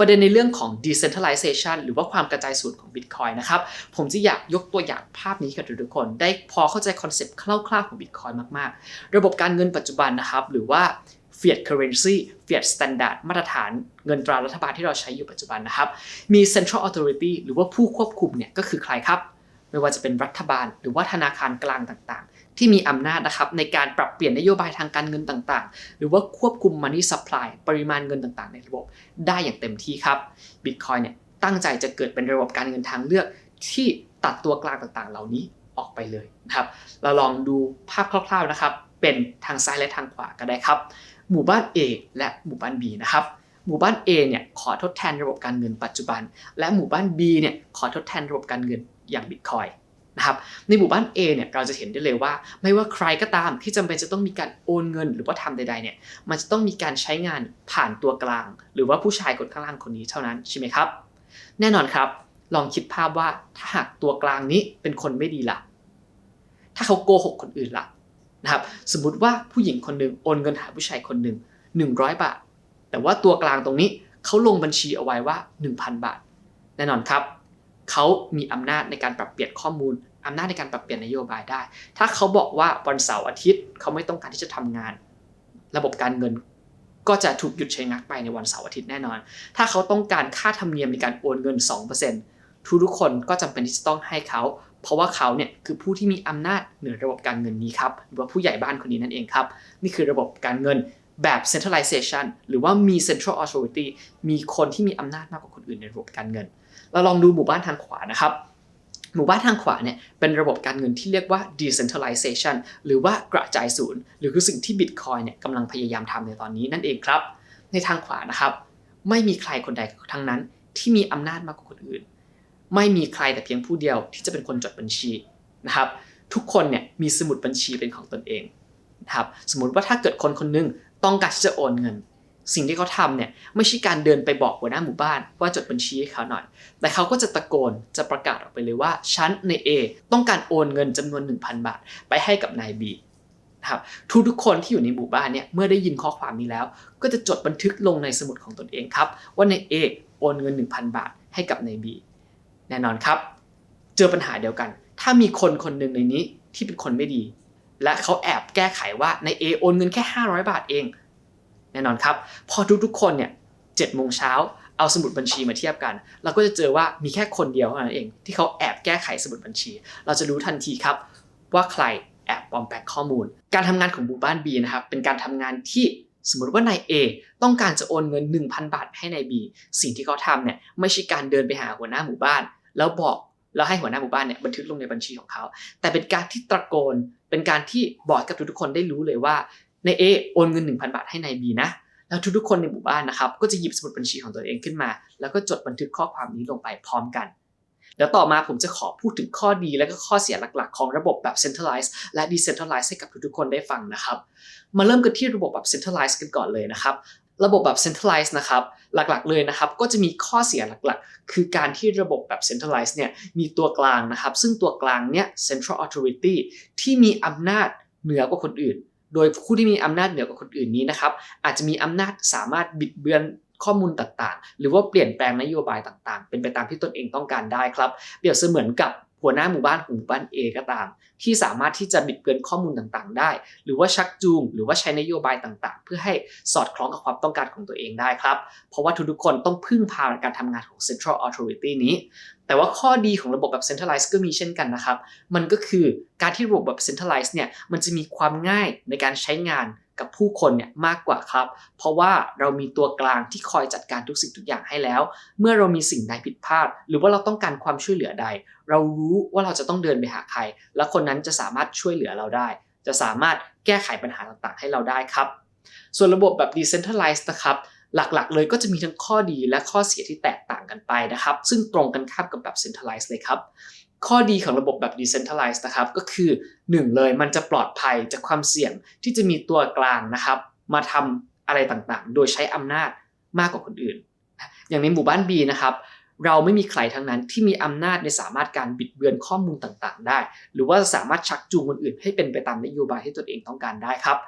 ประเด็นในเรื่องของ decentralization หรือว่าความกระจายสูตรของ Bitcoin นะครับ ผมจะอยากยกตัวอย่างภาพนี้กับทุกคน ได้พอเข้าใจคอนเซปต์คร่าวๆของ Bitcoin มากๆ ระบบการเงินปัจจุบันนะครับ หรือว่า fiat currency fiat standard มาตรฐานเงินตรารัฐบาลที่เราใช้อยู่ปัจจุบันนะครับ มี central authority หรือว่าผู้ควบคุมเนี่ยก็คือใครครับ ไม่ว่าจะเป็นรัฐบาล หรือว่าธนาคารกลางต่างๆ ที่มีอำนาจนะครับในการปรับเปลี่ยนนโยบายทางการเงินต่างๆ หรือว่าควบคุม money supply ปริมาณเงินต่างๆ ในระบบได้อย่างเต็มที่ครับ Bitcoin เนี่ยตั้งใจจะเกิดเป็นระบบการเงินทางเลือกที่ตัดตัวกลางต่างๆ เหล่านี้ออกไปเลยนะครับ เราลองดูภาพคร่าวๆนะครับ เป็นทางซ้ายและทางขวาก็ได้ครับ หมู่บ้าน A และหมู่บ้าน B นะครับ หมู่บ้าน A เนี่ยขอทดแทนระบบการเงินปัจจุบัน และหมู่บ้าน B เนี่ยขอทดแทนระบบการเงินอย่าง Bitcoin นะครับในหมู่บ้าน A เนี่ยเราจะเห็นได้เลยว่า ไม่ว่าใครก็ตามที่จำเป็นจะต้องมีการโอนเงิน หรือว่าทำใดๆเนี่ยมันจะต้องมีการใช้งานผ่านตัวกลาง หรือว่าผู้ชายคนข้างล่างคนนี้เท่านั้นใช่ไหมครับ แน่นอนครับ ลองคิดภาพว่าถ้าหากตัวกลางนี้เป็นคนไม่ดีล่ะ ถ้าเขาโกหกคนอื่นล่ะนะครับสมมติว่าผู้หญิงคนหนึ่งโอนเงินหาผู้ชายคนหนึ่ง100 บาท แต่ว่าตัวกลางตรงนี้เขาลงบัญชีเอาไว้ว่า 1,000 บาท แน่นอนครับ เขามีอำนาจในการปรับเปลี่ยนข้อมูล อำนาจในการปรับเปลี่ยนนโยบายได้ ถ้าเขาบอกว่าวันเสาร์อาทิตย์เขาไม่ต้องการที่จะทำงาน ระบบการเงินก็จะถูกหยุดใช้งักไปในวันเสาร์อาทิตย์แน่นอน ถ้าเขาต้องการค่าธรรมเนียมในการโอนเงิน 2%ทุกทุกคนก็จำเป็นที่จะต้องให้เขา เพราะว่าเขาเนี่ยคือผู้ที่มีอำนาจเหนือระบบการเงินนี้ครับหรือว่าผู้ใหญ่บ้านคนนี้นั่นเองครับ นี่คือระบบการเงินแบบ centralization หรือว่ามี central authority มีคนที่มีอำนาจมากกว่าคนอื่นในระบบการเงิน เราลองดูหมู่บ้านทางขวานะครับ หมู่บ้านทางขวาเนี่ยเป็นระบบการเงินที่เรียกว่า decentralization หรือว่ากระจายศูนย์ หรือคือสิ่งที่ Bitcoin เนี่ยกำลังพยายามทำในตอนนี้นั่นเองครับ ในทางขวานะครับไม่มีใครคนใดทั้งนั้นที่มีอำนาจมากกว่าคนอื่น ไม่มีใครแต่เพียงผู้เดียวที่จะเป็นคนจดบัญชีนะครับ ทุกคนเนี่ยมีสมุดบัญชีเป็นของตนเองนะครับสมมติว่าถ้าเกิดคนคนหนึงต้องการที่จะโอนเงิน สิ่งที่เขาทำเนี่ยไม่ใช่การเดินไปบอกหัวหน้าหมู่บ้าน ว่าจดบัญชีให้เขาหน่อย แต่เขาก็จะตะโกนจะประกาศออกไปเลยว่าฉันใน A ต้องการโอนเงินจำนวน 1,000 บาท ไปให้กับนาย B นะครับทุกทุกๆคนที่อยู่ในหมู่บ้านเนี่ยเมื่อได้ยินข้อความนี้แล้ว ก็จะจดบันทึกลงในสมุดของตนเองครับ ว่าใน A โอนเงิน 1,000 บาท ให้กับนาย B แน่นอนครับ เจอปัญหาเดียวกัน ถ้ามีคนคนหนึ่งในนี้ที่เป็นคนไม่ดี และเขาแอบแก้ไขว่าใน A โอนเงินแค่ 500 บาทเอง แน่นอนครับ พอทุกๆคนเนี่ยเจ็ดโมงเช้าเอาสมุดบัญชีมาเทียบกัน เราก็จะเจอว่ามีแค่คนเดียวเท่านั้นเอง ที่เขาแอบแก้ไขสมุดบัญชี เราจะรู้ทันทีครับ ว่าใครแอบปลอมแปลงข้อมูล การทำงานของหมู่บ้าน B นะครับเป็นการทำงานที่สมมติว่านาย A ต้องการจะโอนเงิน 1,000 บาทให้นาย B สิ่งที่เขาทำเนี่ยไม่ใช่การเดินไปหาหัวหน้าหมู่บ้าน แล้วบอกแล้วให้หัวหน้าหมู่บ้านเนี่ยบันทึกลงในบัญชีของเขา แต่เป็นการที่ตะโกนเป็นการที่บอกกับทุกๆคนได้รู้เลยว่า ใน A โอนเงิน 1,000 บาทให้นาย B นะ แล้วทุกๆคนในหมู่บ้านนะครับก็จะหยิบสมุดบัญชีของตัวเองขึ้นมา แล้วก็จดบันทึกข้อความนี้ลงไปพร้อมกันแล้วต่อมาผมจะขอพูดถึงข้อดีและก็ข้อเสียหลักๆ ของระบบแบบ centralized และ decentralized ให้กับทุกๆคนได้ฟังนะครับ มาเริ่มกันที่ระบบแบบ centralized กันก่อนเลยนะครับ ระบบแบบ centralized นะครับหลักๆเลยนะครับ ก็จะมีข้อเสียหลักๆ คือการที่ระบบแบบ centralized เนี่ยมีตัวกลางนะครับ ซึ่งตัวกลางเนี่ย central authority ที่มีอำนาจเหนือกว่าคนอื่น โดยผู้ที่มีอำนาจเหนือกว่าคนอื่นนี้นะครับ อาจจะมีอำนาจสามารถบิดเบือนข้อมูลต่างๆ หรือว่าเปลี่ยนแปลงนโยบายต่างๆ เป็นไปตามที่ตนเองต้องการได้ครับ เปรียบเสมือนกับ หัวหน้าหมู่บ้านของหมู่บ้าน A ก็ตาม ที่สามารถที่จะบิดเบือนข้อมูลต่างๆ ได้ หรือว่าชักจูง หรือว่าใช้นโยบายต่างๆ เพื่อให้สอดคล้องกับความต้องการของตัวเองได้ครับ เพราะว่าทุกๆคนต้องพึ่งพาการทำงานของ Central Authority นี้ แต่ว่าข้อดีของระบบแบบ centralized ก็มีเช่นกันนะครับ มันก็คือการที่ระบบแบบ centralized เนี่ยมันจะมีความง่ายในการใช้งาน กับผู้คนเนี่ยมากกว่าครับ เพราะว่าเรามีตัวกลางที่คอยจัดการทุกสิ่งทุกอย่างให้แล้ว เมื่อเรามีสิ่งใดผิดพลาด หรือว่าเราต้องการความช่วยเหลือใด เรารู้ว่าเราจะต้องเดินไปหาใคร และคนนั้นจะสามารถช่วยเหลือเราได้ จะสามารถแก้ไขปัญหาต่างๆ ให้เราได้ครับ ส่วนระบบแบบ decentralized นะครับหลักๆ เลยก็จะมีทั้งข้อดีและข้อเสียที่แตกต่างกันไปนะครับ ซึ่งตรงกันข้ามกับแบบ centralized เลยครับ ข้อดีของระบบแบบ decentralized นะครับ ก็คือ 1 เลยมันจะปลอดภัยจากความเสี่ยงที่จะมีตัวกลางนะครับ มาทำอะไรต่างๆ โดยใช้อำนาจมากกว่าคนอื่น อย่างในหมู่บ้าน B นะครับเราไม่มีใครทั้งนั้นที่มีอำนาจในสามารถการบิดเบือนข้อมูลต่างๆ ได้ หรือว่าสามารถชักจูงคนอื่นให้เป็นไปตามนโยบายที่ตนเองต้องการได้ครับ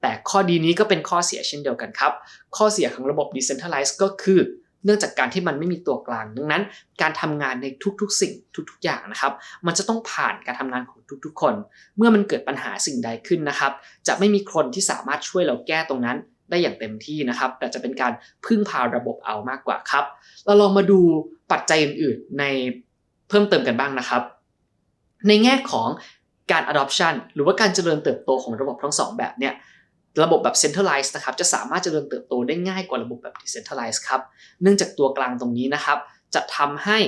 แต่ข้อดีนี้ก็เป็นข้อเสียเช่นเดียวกันครับ ข้อเสียของระบบ decentralized ก็คือ เนื่องจากการที่มันไม่มีตัวกลาง ดังนั้น การทำงานในทุกๆ สิ่งทุกๆอย่างนะครับ มันจะต้องผ่านการทำงานของทุกๆ คน เมื่อมันเกิดปัญหาสิ่งใดขึ้นนะครับ จะไม่มีคนที่สามารถช่วยเราแก้ตรงนั้นได้อย่างเต็มที่นะครับ แต่จะเป็นการพึ่งพาระบบเอามากกว่าครับ เราลองมาดูปัจจัยอื่นๆ ในเพิ่มเติมกันบ้างนะครับ ในแง่ของการ adoption หรือว่าการเจริญเติบโตของระบบทั้งสองแบบเนี่ย ระบบแบบ centralized นะครับจะสามารถเจริญเติบโตได้ง่ายกว่าระบบแบบ decentralized ครับเนื่องจากตัวกลางตรงนี้นะครับ จะทำให้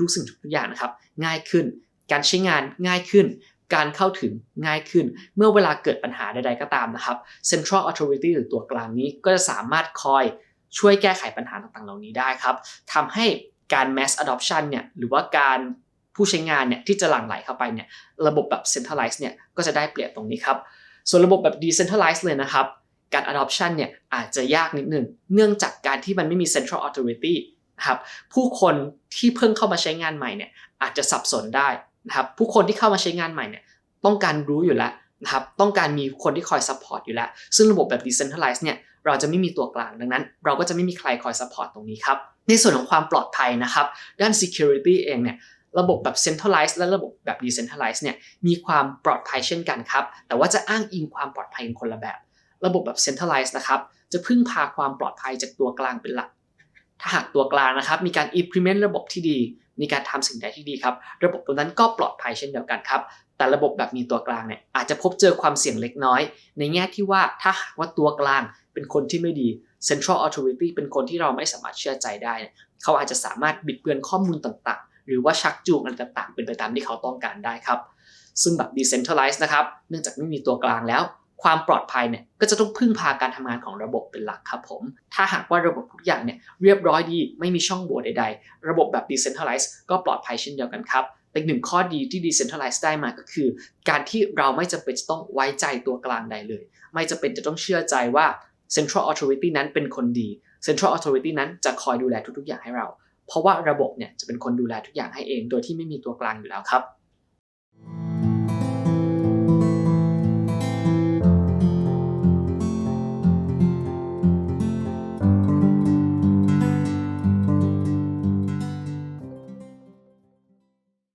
ทุกๆสิ่งทุกๆอย่างนะครับ ง่ายขึ้น การใช้งานง่ายขึ้น การเข้าถึงง่ายขึ้น เมื่อเวลาเกิดปัญหาใดๆก็ตามนะครับ central authority หรือตัวกลางนี้ก็จะสามารถคอยช่วยแก้ไขปัญหาต่างๆ เหล่านี้ได้ครับทำให้การ mass adoption เนี่ยหรือว่าการผู้ใช้งานเนี่ยที่จะหลั่งไหลเข้าไปเนี่ยระบบแบบ centralized เนี่ยก็จะได้เปรียบตรงนี้ครับ ส่วนระบบแบบ decentralized เลยนะครับการ adoption เนี่ยอาจจะยากนิดหนึ่งเนื่องจากการที่มันไม่มี central authority นะครับผู้คนที่เพิ่งเข้ามาใช้งานใหม่เนี่ยอาจจะสับสนได้นะครับผู้คนที่เข้ามาใช้งานใหม่เนี่ยต้องการรู้อยู่แล้วนะครับต้องการมีคนที่คอย support อยู่แล้ว ซึ่งระบบแบบ decentralized เนี่ยเราจะไม่มีตัวกลางดังนั้น เราก็จะไม่มีใครคอย support ตรงนี้ครับในส่วนของความปลอดภัยนะครับด้าน security เองเนี่ย ระบบแบบ centralized และระบบแบบ decentralized เนี่ยมีความปลอดภัยเช่นกันครับ แต่ว่าจะอ้างอิงความปลอดภัยคนละแบบ ระบบแบบ centralized นะครับจะพึ่งพาความปลอดภัยจากตัวกลางเป็นหลัก ถ้าหากตัวกลางนะครับมีการ implement ระบบที่ดี มีการทำสิ่งใดที่ดีครับ ระบบตัวนั้นก็ปลอดภัยเช่นเดียวกันครับ แต่ระบบแบบมีตัวกลางเนี่ยอาจจะพบเจอความเสี่ยงเล็กน้อย ในแง่ที่ว่าถ้าหากว่าตัวกลางเป็นคนที่ไม่ดี central authority เป็นคนที่เราไม่สามารถเชื่อใจได้เเขาอาจจะสามารถบิดเบือนข้อมูลต่าง หรือว่าชักจูงอะไรต่างๆ เป็นไปตามที่เขาต้องการได้ครับ ซึ่งแบบ decentralized นะครับ เนื่องจากไม่มีตัวกลางแล้ว ความปลอดภัยเนี่ยก็จะต้องพึ่งพาการทำงานของระบบเป็นหลักครับผม ถ้าหากว่าระบบทุกอย่างเนี่ยเรียบร้อยดี ไม่มีช่องโหว่ใดๆ ระบบแบบ decentralized ก็ปลอดภัยเช่นเดียวกันครับแต่หนึ่งข้อดีที่ decentralized ได้มาก็คือ การที่เราไม่จำเป็นจะต้องไว้ใจตัวกลางใดเลย ไม่จำเป็นจะต้องเชื่อใจว่า central authority นั้นเป็นคนดี central authority นั้นจะคอยดูแลทุกๆอย่างให้เรา เพราะว่าระบบเนี่ยจะเป็นคนดูแลทุกอย่างให้เอง โดยที่ไม่มีตัวกลางอยู่แล้วครับ